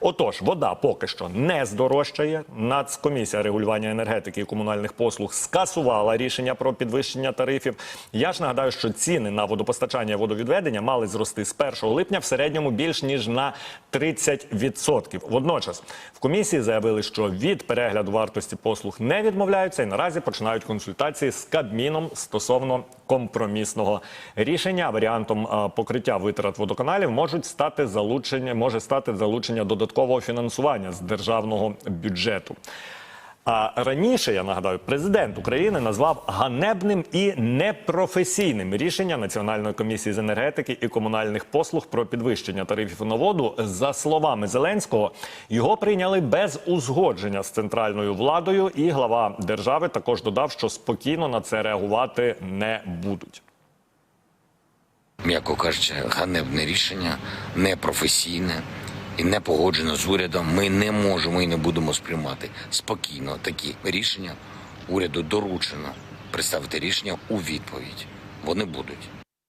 Отож, вода поки що не здорожчає. Нацкомісія регулювання енергетики і комунальних послуг скасувала рішення про підвищення тарифів. Я ж нагадаю, що ціни на водопостачання і водовідведення мали зрости з 1 липня в середньому більш ніж на 30%. Водночас в комісії заявили, що від перегляду вартості послуг не відмовляються і наразі починають консультації з Кабміном стосовно компромісного рішення. Варіантом е, покриття витрат водоканалів можуть стати залучення, може стати залучення додаткового фінансування з державного бюджету. А раніше я нагадаю, президент України назвав ганебним і непрофесійним рішення Національної комісії з енергетики і комунальних послуг про підвищення тарифів на воду. За словами Зеленського, його прийняли без узгодження з центральною владою, і глава держави також додав, що спокійно на це реагувати не будуть. м'яко кажучи, ганебне рішення, непрофесійне і не погоджено з урядом. Ми не можемо і не будемо сприймати спокійно такі рішення. Уряду доручено представити рішення у відповідь. Вони будуть.